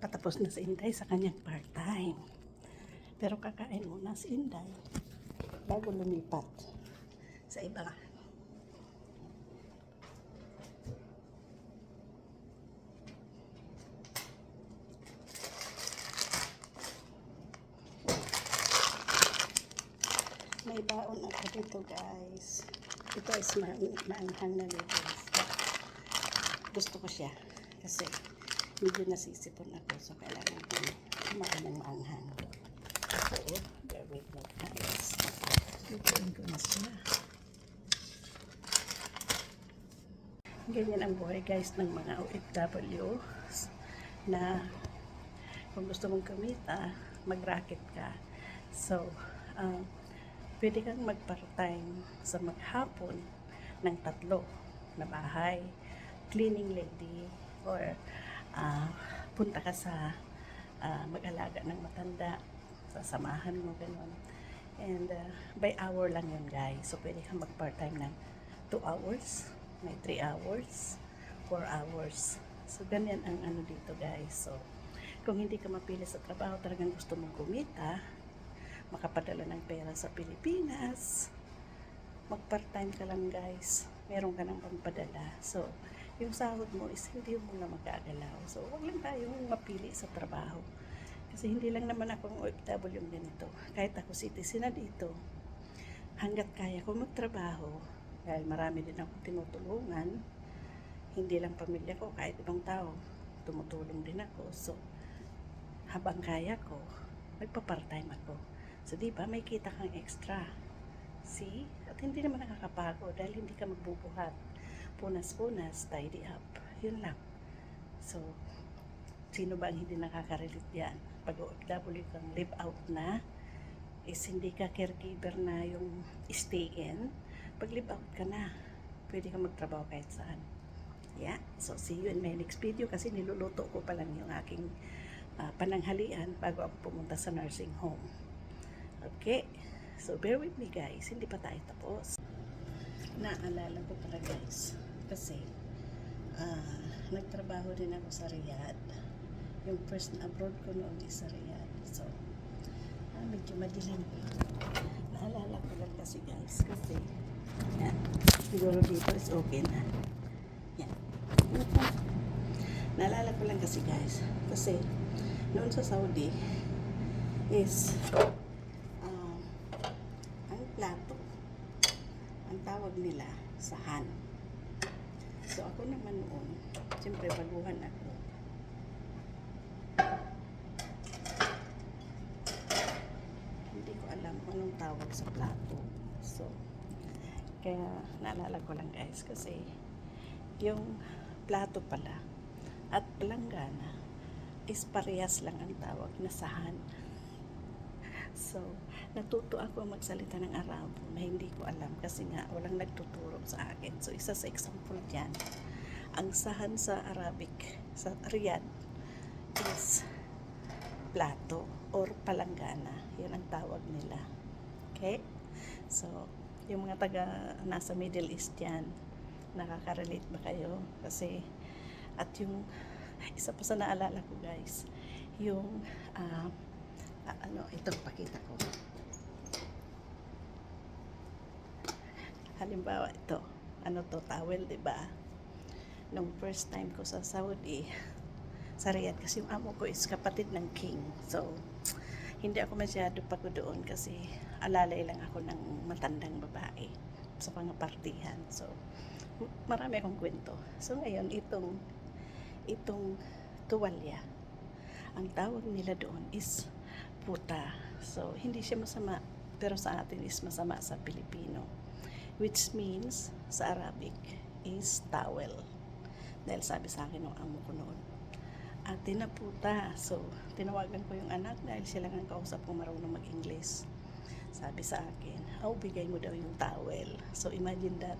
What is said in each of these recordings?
Tapos na si Inday sa kanyang part-time. Pero kakain muna si Inday bago lumipat sa iba. May baon ako dito guys. Ito is ma maanghang na noodles. Gusto ko siya kasi medyo nasisipon ako so kailangan ko kumain ng maanghang. So, with me guys. Lutuin ko na siya. Ganyan ang buhay guys ng mga OFW na kung gusto mong kumita, mag-racket ka. So, um, pwede kang mag-part-time sa maghapon ng tatlo na bahay, cleaning lady, or ah, punta ka sa ah, mag-alaga ng matanda, sasamahan mo, ganun. And ah, by hour lang yun guys. So pwede kang mag-part-time ng 2 hours, may 3 hours, 4 hours. So ganyan ang ano dito guys. So kung hindi ka mapili sa trabaho, talagang gusto mong kumita, makapadala ng pera sa Pilipinas, mag part-time ka lang guys. Meron ka ng pampadala. So, yung sahod mo is hindi mo na magagalaw. So, wag lang tayong mapili sa trabaho. Kasi hindi lang naman akong OFW yung ganito. Kahit ako citizen na dito, hanggat kaya ko magtrabaho, dahil marami din ako tinutulungan, hindi lang pamilya ko, kahit ibang tao, tumutulong din ako. So, habang kaya ko, magpa-part-time ako. So, di ba, may kita kang extra. See? At hindi naman nakakapagod dahil hindi ka magbubuhat. Punas-punas, tidy up. Yun lang. So, sino ba ang hindi nakaka-relate yan? Pag OFW kang live out na, is hindi ka caregiver na yung stay in. Pag live out ka na, pwede ka magtrabaho kahit saan. Yeah. So, see you in my next video kasi niluluto ko pa lang yung aking ah, pananghalian bago ako pumunta sa nursing home. Okay. So, bear with me guys. Hindi pa tayo tapos. Naalala ko pala guys. Kasi, ah, nagtrabaho din ako sa Riyadh. Yung first na abroad ko noon is sa Riyadh. So, ah, medyo madilim. Naalala ko lang kasi guys. Kasi, yan. Siguro dito is okay na. Yan. Naalala ko lang kasi guys. Kasi, noon sa Saudi, is, um, ang plato, nila, sahan. So, ako naman noon, siyempre baguhan ako. Hindi ko alam kung anong tawag sa plato. So, kaya naalala ko lang guys kasi yung plato pala at palanggana is parehas lang ang tawag na sahan. So, natuto ako magsalita ng Arabo na hindi ko alam kasi nga walang nagtuturo sa akin. So, isa sa example dyan, ang sahan sa Arabic, sa Riyadh, is plato or palanggana. Yan ang tawag nila. Okay? So, yung mga taga nasa Middle East yan, nakaka-relate ba kayo? Kasi, at yung, isa pa sa naalala ko guys, yung, ah, ano, ito, pakita ko. Halimbawa, ito, ano to, towel, di ba? Nung first time ko sa Saudi, sa Riyadh, kasi yung amo ko is kapatid ng king. So, hindi ako masyado pagod doon kasi alalay lang ako ng matandang babae sa mga. So, marami akong kwento. So, ngayon, itong itong tuwalya, ang tawag nila doon is puta. So, hindi siya masama, pero sa atin is masama sa Pilipino. Which means, sa Arabic, is towel. Dahil sabi sa akin ng amo ko noon, ate na puta. So, tinawagan ko yung anak dahil sila ang kausap kong marunong mag-English. Sabi sa akin, oh, bigay mo daw yung towel. So, imagine that.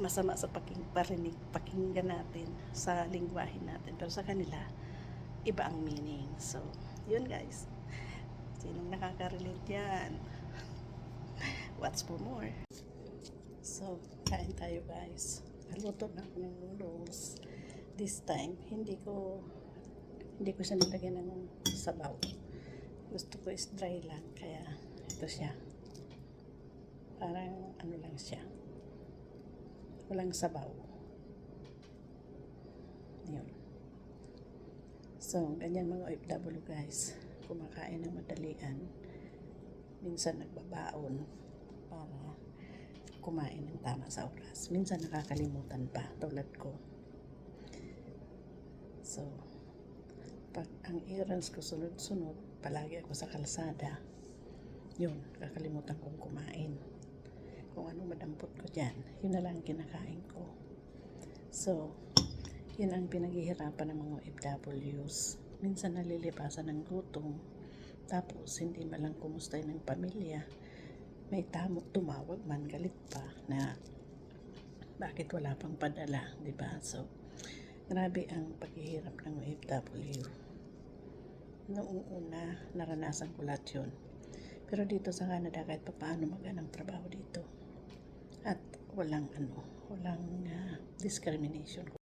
Masama sa paking, parinig, pakinggan natin sa lingwahe natin. Pero sa kanila, iba ang meaning. So, yun guys. Sinong nakaka-relate yan? What's for more? So, kain tayo guys. Naluto na ako ng noodles. This time, hindi ko Hindi ko siya nilagyan ng sabaw. Gusto ko is dry lang. Kaya ito siya. Parang ano lang siya. Walang sabaw. Yun. So, ganyan mga OFW guys. Kumakain ng madalian. Minsan nagbabaon para kumain ng tama sa oras. Minsan nakakalimutan pa, tulad ko. So, pag ang errands ko sunod-sunod, palagi ako sa kalsada, yun, kakalimutan kong kumain. Kung ano madampot ko dyan, yun na lang ang kinakain ko. So, yun ang pinaghihirapan ng mga OFWs. Minsan nalilipasan ng gutom, tapos hindi malang kumustay ng pamilya. May tamo tumawag man, galit pa na bakit wala pang padala, di ba? So, grabe ang paghihirap ng OFW. Noong una, naranasan ko lahat yun. Pero dito sa Canada, kahit pa paano maganang trabaho dito. At walang ano, walang ah, discrimination.